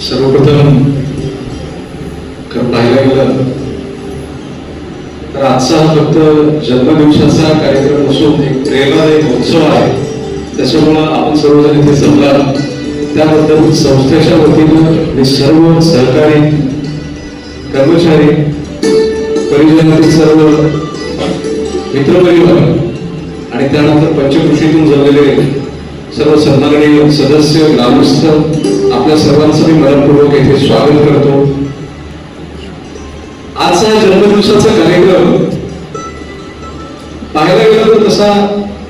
सर्वप्रथम खरं पाहायला गेलं तर आजचा हा फक्त जन्मदिवसाचा कार्यक्रम नसून एक प्रेरणादायक उत्सव आहे. त्याच्यामुळं आपण सर्वजण इथे जमला त्याबद्दल संस्थेच्या वतीनं मी सर्व सहकारी कर्मचारी परिजनातील सर्व मित्रपरिवार आणि त्यानंतर पंचकृषीतून जमलेले सर्व सन्माननीय सदस्य ग्रामस्थ आपल्या सर्वांचं मी मनपूर्वक येथे स्वागत करतो. आजचा हा जन्मदिवसाचा कार्यक्रम पाहायला गेला तर तसा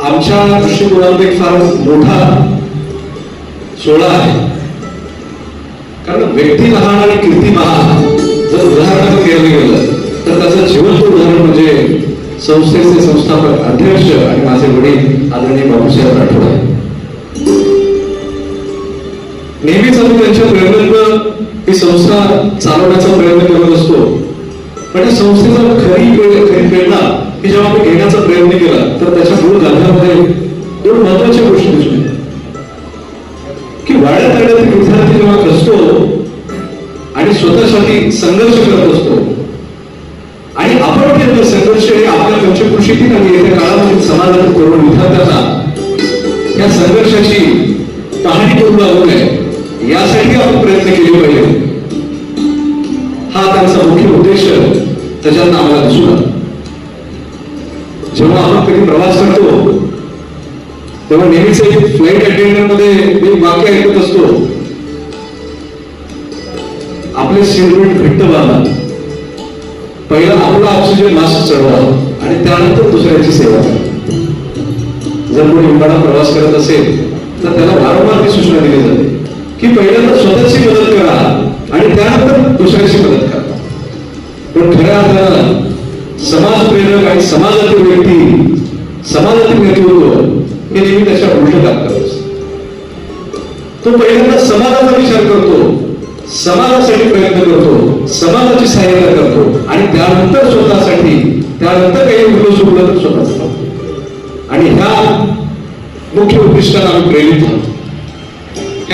आमच्या दृष्टिकोनात एक फार मोठा सोहळा आहे. कारण व्यक्ती लहान आणि कीर्ती महान जर उदाहरण केलं गेलं तर त्याचं जिवंत उदाहरण म्हणजे संस्थेचे संस्थापक अध्यक्ष आणि माझे वडील आदरणीय बाबूसाहेब राठोड आहे नेहमीच आपण त्यांच्या प्रयत्न ही संस्था चालवण्याचा प्रयत्न करत असतो. पण या संस्थेचा खरी वेळ खरी प्रेरणा की जेव्हा आपण घेण्याचा प्रयत्न केला तर त्याच्या मूळ गाभ्यामध्ये दोन महत्त्वाच्या गोष्टी दिसून की वाड्यात तळ्यातील विद्यार्थी जेव्हा असतो आणि स्वतःसाठी संघर्ष करत असतो आणि आपण केलेलं संघर्ष हे आपल्या पंचकृषीतील आणि येत्या काळामध्ये समाजातील तरुण विद्यार्थ्यांना या संघर्षाची पाहणी करून लागू नये. यासाठी आपण प्रयत्न केले पाहिजे. हा त्यांचा मुख्य उद्देश त्याच्यात आम्हाला दिसून आला. जेव्हा आपण कधी प्रवास करतो तेव्हा नेहमीच एक फ्लाईट अटेंडंटमध्ये मी एक वाक्य ऐकत असतो. आपले सीटबेल्ट घट्ट बांधा पहिला आपला ऑक्सिजन मास्क चढवा आणि त्यानंतर दुसऱ्याची सेवा करा. जर कोणी विमानात प्रवास करत असेल तर त्याला वारंवार ती सूचना दिली जाते. की पहिल्यांदा स्वतःची मदत करा आणि त्यानंतर दुसऱ्याची मदत करा. पण खऱ्या अर्थानं समाज प्रेरक आणि समाजातील व्यक्ती समाजातील नेतृत्व हे नेहमी त्याच्या उलट काम तो पहिल्यांदा समाजाचा विचार करतो समाजासाठी प्रयत्न करतो समाजाची सहाय्यता करतो आणि त्यानंतर स्वतःसाठी त्यानंतर काही उद्योग सुटलं तर स्वतःच. आणि ह्या मुख्य उद्दिष्टाला आम्ही प्रेरित आहोत.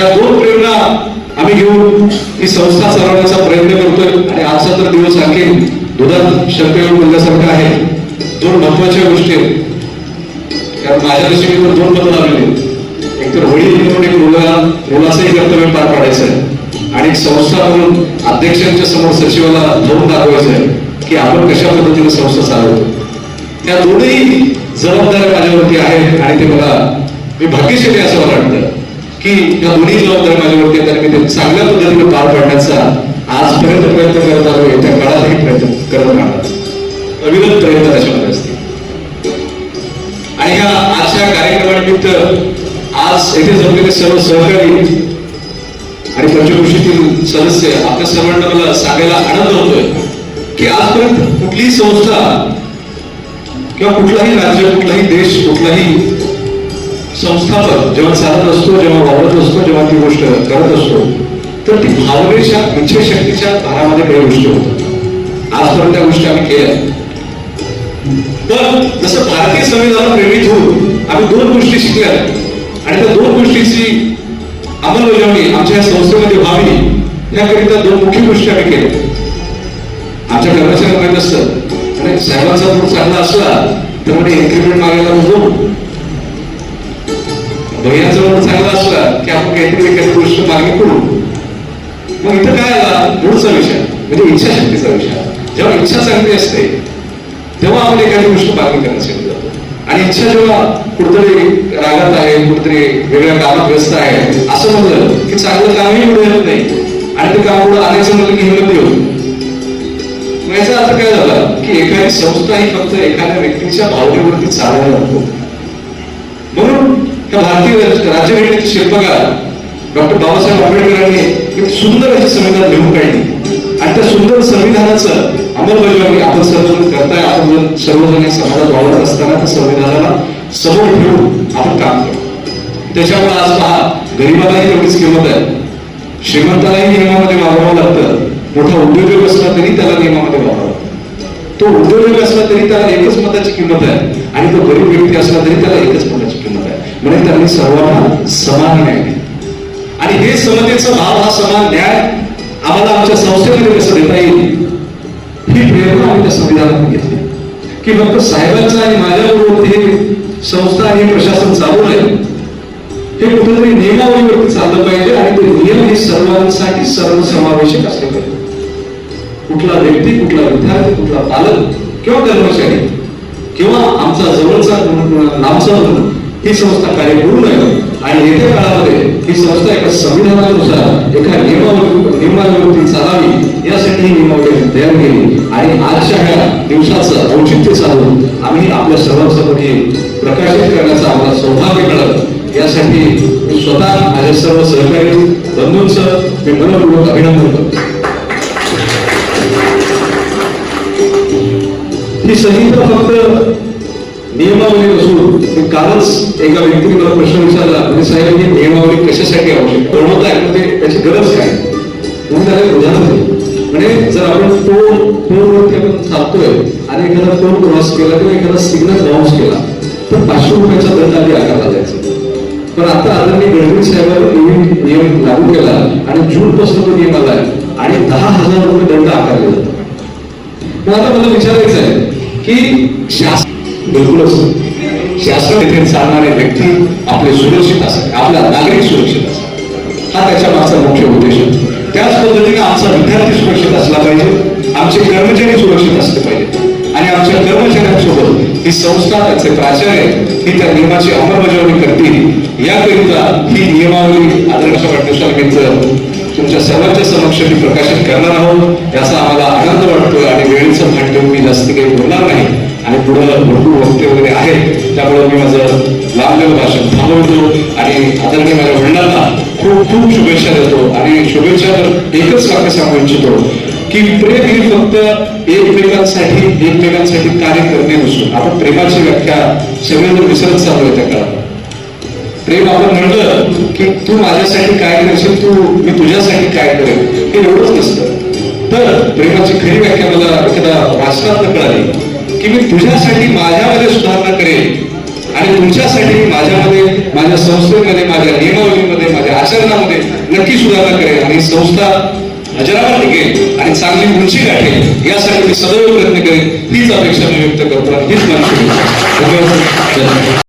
या दोन प्रेरणा आम्ही घेऊन ही संस्था चालवण्याचा प्रयत्न करतोय. आणि आजचा तर दिवस आणखी दुधात शंकर बोलण्यासारखा आहे. दोन महत्त्वाच्या गोष्टी आहेत. कारण माझ्या दृष्टीने दोन पदं आलेले एक तर वडील म्हणून एक मुलगा मुलाचंही कर्तव्य पार पाडायचं आहे. आणि एक संस्था म्हणून अध्यक्षांच्या समोर सचिवाला धरून दाखवायचं आहे की आपण कशा पद्धतीने संस्था चालवतो. त्या दोन्ही जबाबदाऱ्या माझ्यावरती आहेत आणि ते मला मी भाग्यशाली असं मला वाटतं. की या दोन्ही जबाबदाऱ्या माझ्यावरती आहेत. मी ते चांगल्या पद्धतीने पार पाडण्याचा आजपर्यंत प्रयत्न करत आलो. त्या काळातही प्रयत्न करत राहणार. अविरत प्रयत्न त्याच्यामध्ये असतील. आणि ह्या आजच्या कार्यक्रमानिमित्त आज येथे जमलेले सर्व सहकारी आणि पंचकृषीतील सदस्य आपल्या सर्वांना मला सांगायला आनंद होतोय की आजपर्यंत कुठलीही संस्था किंवा कुठलाही राज्य कुठलाही देश कुठलाही संस्थापक जेव्हा चालत असतो जेव्हा वावरत असतो जेव्हा ती गोष्ट करत असतो तर ती भावनेच्या इच्छाशक्तीच्या भारामध्ये काही गोष्टी होतात. आजपर्यंत त्या गोष्टी आम्ही केल्या. पण जसं भारतीय संविधान प्रेरित होऊन आम्ही दोन गोष्टी शिकल्या आणि त्या दोन गोष्टीची अंमलबजावणी आमच्या या संस्थेमध्ये व्हावी याकरिता दोन मुख्य गोष्टी आम्ही केल्या. आमच्या कर्मचाऱ्यांना माहीत असतं. आणि साहेबांचा मूड चांगला असला तर म्हणजे इन्क्रिमेंट मागायला उजवू भैयाचा मूड चांगला असला की आपण काहीतरी एखादी गोष्ट मागणी करू मग इथं काय आला? मूळचा विषय. म्हणजे इच्छाशक्तीचा विषय. जेव्हा इच्छा चांगली असते तेव्हा आपण एखादी गोष्ट मागणी करण्यासाठी जातो. आणि इच्छा जेव्हा कुठतरी रागात आहे कुठतरी वेगळ्या कामात व्यस्त आहे असं म्हणलं की चांगलं कामही पुढे येत नाही. आणि ते काम पुढे आणायचं म्हणलं की हिंमत येऊ. याचा अर्थ काय झाला? की एखादी संस्था ही फक्त एखाद्या व्यक्तीच्या भावनेवरती चालवायला लागतो. किंवा त्या भारतीय राज्यघटनेचे शिल्पकार डॉक्टर बाबासाहेब आंबेडकरांनी एक सुंदर अशी संविधान लिहून काढली. आणि त्या सुंदर संविधानाचं अंमलबजावणी आपण सर्वजण करताय. आपण सर्वजण समाजात वावरत असताना त्या संविधानाला समोर ठेवून आपण काम करतो. त्याच्यामुळे आज पहा गरीबालाही तेवढीच किंमत आहे. श्रीमंतालाही नियमामध्ये वावरावं लागतं. मोठा उद्योजक असला तरी त्याला नियमामध्ये वावरावं तो उद्योजक असला तरी त्याला एकच मताची किंमत आहे. आणि तो गरीब व्यक्ती असला तरी त्याला एकच मताची म्हणजे त्यांनी सर्वांना समान न्याय. आणि हे समतेचा भाव हा समान न्याय आम्हाला आमच्या संस्थेमध्ये कसं देता येईल? ही प्रेरणा आम्ही त्या संविधानात घेतली. की फक्त साहेबांचं आणि माझ्याबरोबर हे संस्था आणि प्रशासन चालू आहे हे कुठेतरी नियमावलीवरती चाललं पाहिजे आणि ते नियम हे सर्वांसाठी सर्वसमावेशक असले पाहिजे. कुठला व्यक्ती कुठला विद्यार्थी कुठला पालक किंवा कर्मचारी किंवा आमचा जवळचा लांबचा म्हणून ही संस्था कार्य करू नये आणि येत्या काळामध्ये ही संस्था एका संविधानानुसार एका नियमावली चालावी यासाठी ही नियमावली तयार केली. आणि आजच्या ह्या दिवसाचं औचित्य साधून आम्ही आपल्या सर्वांसमोर प्रकाशित करण्याचं आम्हाला सौभाग्य मिळत यासाठी मी स्वतः माझ्या सर्व सहकारी बंधूंचं मी मनपूर्वक अभिनंदन करतो. ही संहिता फक्त नियमावली नसून मी कालच एका व्यक्तीने मला प्रश्न विचारला म्हणजे साहेब ही नियमावली कशासाठी आवश्यक? बनवताय म्हणजे त्याची गरज काय? म्हणून त्याला उदाहरण दिले. म्हणजे जर आपण टोल टोलवरती आपण चालतोय आणि एखादा टोल क्रॉस केला किंवा एखादा सिग्नल बाउन्स केला तर पाचशे रुपयाचा दंड आधी आकारला जायचा. पण आता आदरणीय गडकरी साहेबांनी नवीन नियम लागू केला आणि जून पासून तो नियम आलाय आणि दहा हजार रुपये दंड आकारले जातात. मग आता मला विचारायचं आहे की शासन बिलकुलच शासन येथे चालणारे व्यक्ती आपले सुरक्षित असतात आपला नागरिक सुरक्षित असतात. हा त्याच्या मागचा मुख्य उद्देश आहे. त्याच पद्धतीने आमचा विद्यार्थी सुरक्षित असला पाहिजे आमचे कर्मचारी सुरक्षित असले पाहिजे. आणि आमच्या कर्मचाऱ्यांसोबत ही संस्था त्याचे प्राचार्य ही त्या नियमाची अंमलबजावणी करतील याकरिता ही नियमावली आदर्श वाढदिवसानिमित्त तुमच्या सर्वांच्या समक्ष मी प्रकाशित करणार आहोत. याचा आम्हाला आनंद वाटतोय आणि वेळेचं भान मी जास्त काही बोलणार नाही. पुढं भरपूर वक्ते वगैरे आहेत. त्यामुळे मी माझं लांबलेलं भाषण थांबवतो आणि आदरणीय माझ्या वडिलांना खूप खूप शुभेच्छा देतो. आणि शुभेच्छा तर एकच वाक्य सांगू इच्छितो की प्रेम हे फक्त एकमेकांसाठी एकमेकांसाठी कार्य करणे नसून आपण प्रेमाची व्याख्या सगळ्यांना विसरत चालू त्या काळात प्रेम आपण म्हणलं की तू माझ्यासाठी काय करशील तू मी तुझ्यासाठी काय करेल हे एवढंच नसतं. तर प्रेमाची खरी व्याख्या मला एखादा वाचनात कळाली. की मी तुझ्यासाठी माझ्यामध्ये सुधारणा करेन. आणि तुमच्यासाठी माझ्यामध्ये माझ्या संस्थेमध्ये माझ्या नियमावलीमध्ये माझ्या आचरणामध्ये नक्की सुधारणा करेन. आणि संस्था अजरावर टिकेल आणि चांगली उंची गाठेल. यासाठी मी सदैव प्रयत्न करेन. हीच अपेक्षा मी व्यक्त करतो आणि हीच माझी